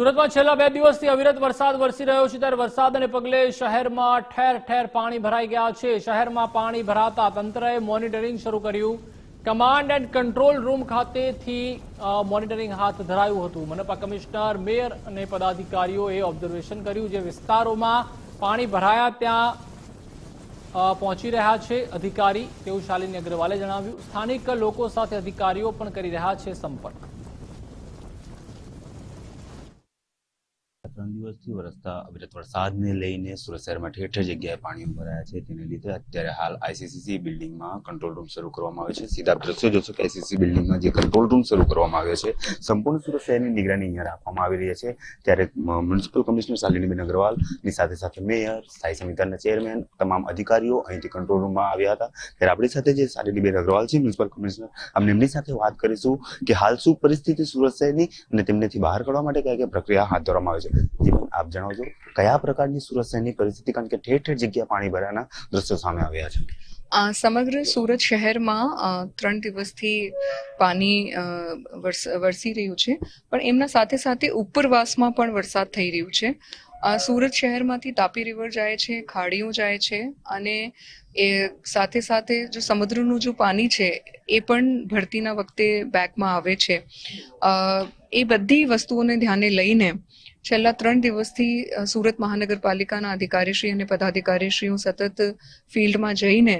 સુરતમાં છેલ્લા બે દિવસથી અવિરત વરસાદ વરસી રહ્યો છે. ત્યારે વરસાદને પગલે શહેરમાં ઠેર ઠેર પાણી ભરાઈ ગયા છે. શહેરમાં પાણી ભરાતા તંત્રએ મોનિટરિંગ શરૂ કર્યું. કમાન્ડ એન્ડ કંટ્રોલ રૂમ ખાતેથી મોનિટરિંગ હાથ ધરાયું હતું. મનપા કમિશનર, મેયર અને પદાધિકારીઓએ ઓબ્ઝર્વેશન કર્યું જે વિસ્તારોમાં પાણી ભરાયા ત્યાં પહોંચી રહ્યા છે. અધિકારી તેવું શાલિની અગ્રવાલે જણાવ્યું. સ્થાનિક લોકો સાથે અધિકારીઓ પણ કરી રહ્યા છે સંપર્ક. ત્રણ દિવસથી વરસતા અવિરત વરસાદને લઈને સુરત શહેરમાં ઠેર ઠેર જગ્યાએ પાણી ભરાયા છે. તેને લીધે અત્યારે હાલ આઈસીસીસી બિલ્ડિંગમાં કંટ્રોલ રૂમ શરૂ કરવામાં આવ્યો છે. સીધા દ્રશ્યો જોશો કે આઈસીસી બિલ્ડિંગમાં જે કંટ્રોલ રૂમ શરૂ કરવામાં આવ્યો છે, સંપૂર્ણ સુરત શહેરની નિગરાની અહીંયા રાખવામાં આવી રહી છે. ત્યારે મ્યુનિસિપલ કમિશનર શાલિનીબેન અગ્રવાલની સાથે સાથે મેયર, સ્થાયી સમિતિના ચેરમેન તમામ અધિકારીઓ અહીંથી કંટ્રોલ રૂમમાં આવ્યા હતા. ત્યારે આપણી સાથે જે શાલિનીબેન અગ્રવાલ છે મ્યુનિસિપલ કમિશનર અમને એમની સાથે વાત કરીશું કે હાલ શું પરિસ્થિતિ સુરત શહેરની અને તેમનેથી બહાર કાઢવા માટે કયા કયા પ્રક્રિયા હાથ ધરવામાં આવે છે. આપ જણાવજો કયા પ્રકારની સુરત શહેરની પરિસ્થિતિ કારણ કે ઠેર ઠેર જગ્યા પાણી ભરાના દ્રશ્યો સામે આવ્યા છે. સમગ્ર સુરત શહેરમાં ત્રણ દિવસથી પાણી વરસ રહ્યું છે, પણ એમના સાથે સાથે ઉપરવાસમાં પણ વરસાદ થઈ રહ્યું છે. સુરત શહેરમાંથી તાપી રિવર જાય છે, ખાડીઓ જાય છે અને એ સાથે સાથે જો સમુદ્રનું જો પાણી છે, એ પણ ભરતીના વખતે બેકમાં આવે છે. એ બધી વસ્તુઓને ધ્યાને લઈને છેલ્લા ત્રણ દિવસથી સુરત મહાનગરપાલિકાના અધિકારીશ્રી અને પદાધિકારીશ્રીઓ સતત ફિલ્ડમાં જઈને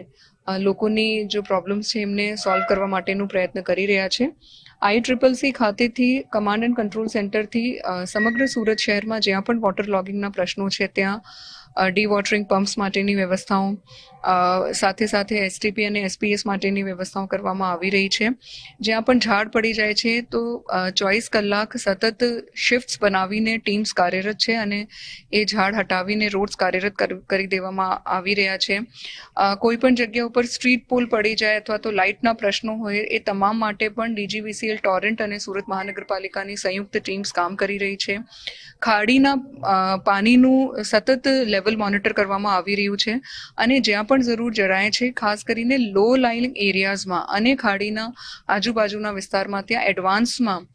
લોકોની જો પ્રોબ્લેમ્સ છે એમને સોલ્વ કરવા માટેનું પ્રયત્ન કરી રહ્યા છે. આઈ ટ્રિપલ સી ખાતેથી, કમાન્ડ એન્ડ કંટ્રોલ સેન્ટરથી સમગ્ર સુરત શહેરમાં જ્યાં પણ વોટર લોગિંગના પ્રશ્નો છે, ત્યાં ડી વોટરિંગ પમ્પ્સ માટેની વ્યવસ્થાઓ સાથે સાથે એસટીપી અને એસપીએસ માટેની વ્યવસ્થાઓ કરવામાં આવી રહી છે. જ્યાં પણ ઝાડ પડી જાય છે તો ચોવીસ કલાક સતત શિફ્ટ્સ બનાવીને ટીમ્સ કાર્યરત છે અને એ ઝાડ હટાવીને રોડ્સ કાર્યરત કરી દેવામાં આવી રહ્યા છે. કોઈ પણ જગ્યા ઉપર સ્ટ્રીટ પુલ પડી જાય અથવા તો લાઇટના પ્રશ્નો હોય, એ તમામ માટે પણ ડીજીવીસીએલ ટોરેન્ટ અને સુરત મહાનગરપાલિકાની સંયુક્ત ટીમ્સ કામ કરી રહી છે. ખાડીના પાણીનું સતત લેવલ મોનિટર કરવામાં આવી રહ્યું છે અને જ્યાં પણ જરૂર જણાય છે, ખાસ કરીને લો લાઇંગ એરિયાઝમાં અને ખાડીના આજુબાજુના વિસ્તારમાં ત્યાં એડવાન્સમાં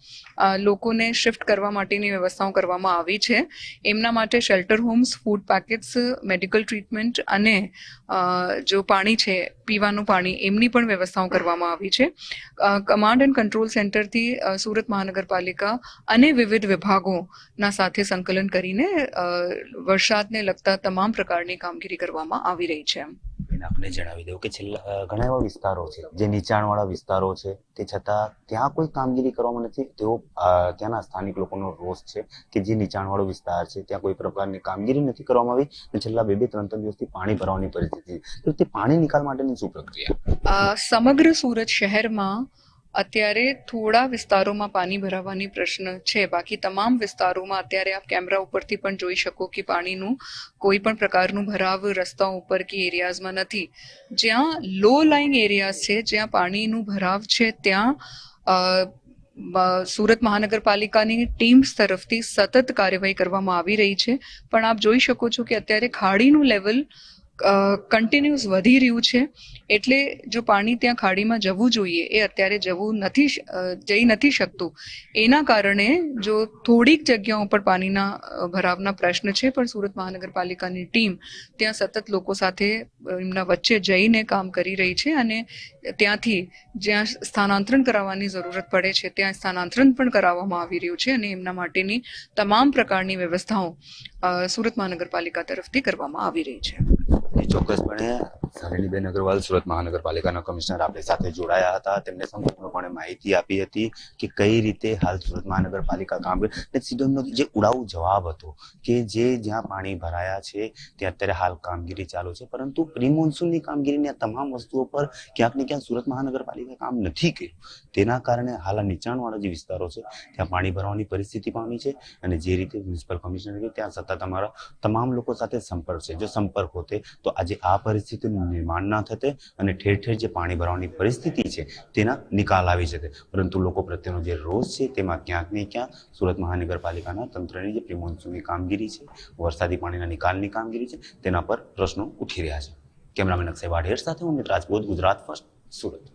લોકોને શિફ્ટ કરવા માટેની વ્યવસ્થાઓ કરવામાં આવી છે. એમના માટે shelter homes food packets medical treatment અને જો પાણી છે, પીવાનું પાણી એમની પણ વ્યવસ્થાઓ કરવામાં આવી છે. કમાન્ડ એન્ડ કંટ્રોલ સેન્ટરથી સુરત મહાનગરપાલિકા અને વિવિધ વિભાગોના સાથે સંકલન કરીને વરસાદને લગતા તમામ પ્રકારની કામગીરી કરવામાં આવી રહી છે. આપને જણાવી દઉં કે છેલ્લા ઘણા એવા વિસ્તારો છે જે નીચાણવાળા વિસ્તારો છે. તે છતાં ત્યાં કોઈ કામગીરી કરવામાં નથી. તેઓ ત્યાંના સ્થાનિક લોકોનો રોષ છે કે જે નીચાણવાળો વિસ્તાર છે ત્યાં કોઈ પ્રકારની કામગીરી નથી કરવામાં આવી અને છેલ્લા બે બે ત્રણ ત્રણ દિવસથી પાણી ભરવાની પરિસ્થિતિ તો તે પાણી નિકાલ માટેની શું પ્રક્રિયા? સમગ્ર સુરત શહેરમાં અત્યારે થોડા વિસ્તારોમાં પાણી ભરાવાની પ્રશ્ન છે. બાકી તમામ વિસ્તારોમાં અત્યારે આપ કેમેરા ઉપરથી પણ જોઈ શકો કે પાણીનું કોઈ પણ પ્રકારનું ભરાવ રસ્તાઓ ઉપર કે એરિયાઝમાં નથી. જ્યાં લો લાઇંગ એરિયાઝ છે, જ્યાં પાણીનું ભરાવ છે, ત્યાં સુરત મહાનગરપાલિકાની ટીમ્સ તરફથી સતત કાર્યવાહી કરવામાં આવી રહી છે. પણ આપ જોઈ શકો છો કે અત્યારે ખાડીનું લેવલ કન્ટિન્યુઅસ વધી રહ્યું છે. એટલે જો પાણી ત્યાં ખાડીમાં જવું જોઈએ, એ અત્યારે જવું નથી જઈ નથી શકતું. એના કારણે જો થોડીક જગ્યાઓ પર પાણીના ભરાવના પ્રશ્ન છે, પણ સુરત મહાનગરપાલિકાની ટીમ ત્યાં સતત લોકો સાથે એમના વચ્ચે જઈને કામ કરી રહી છે અને ત્યાંથી જ્યાં સ્થાનાંતરણ કરાવવાની જરૂરત પડે છે, ત્યાં સ્થાનાંતરણ પણ કરાવવામાં આવી રહ્યું છે અને એમના માટેની તમામ પ્રકારની વ્યવસ્થાઓ સુરત મહાનગરપાલિકા તરફથી કરવામાં આવી રહી છે. એ ચોક્કસપણે શાલિનીબેન અગ્રવાલ સુરત મહાનગરપાલિકાના કમિશનર આપણી સાથે જોડાયા હતા. તેમને સંપૂર્ણપણે માહિતી આપી હતી કે કઈ રીતે હાલ સુરત મહાનગરપાલિકા કામ કરે સીધો એમનો જે ઉડાઉ જવાબ હતો કે જે જ્યાં પાણી ભરાયા છે, ત્યાં અત્યારે હાલ કામગીરી ચાલુ છે. પરંતુ પ્રી કામગીરીની આ તમામ વસ્તુઓ પર ક્યાંક ને ક્યાંક સુરત મહાનગરપાલિકા કામ નથી કર્યું. તેના કારણે હાલ આ નીચાણવાળા જે વિસ્તારો છે, ત્યાં પાણી ભરવાની પરિસ્થિતિ પામી છે અને જે રીતે મ્યુનિસિપલ કમિશનર ત્યાં સતત અમારા તમામ લોકો સાથે સંપર્ક છે. જો સંપર્ક હોતે તો આજે આ પરિસ્થિતિનું નિર્માણ ના થતે અને ઠેર ઠેર જે પાણી ભરવાની પરિસ્થિતિ છે, તેના નિકાલ આવી જશે પરંતુ લોકો પ્રત્યેનો જે રોષ છે, તેમાં ક્યાંક ને ક્યાંક સુરત મહાનગરપાલિકાના તંત્રની જે પ્રી કામગીરી છે, વરસાદી પાણીના નિકાલની કામગીરી છે, તેના પર પ્રશ્નો ઉઠી રહ્યા છે. કેમેરામેન અક્ષય વાઢેર સાથે હું મિત્ર રાજપૂત ગુજરાત ફર્સ્ટ, સુરત.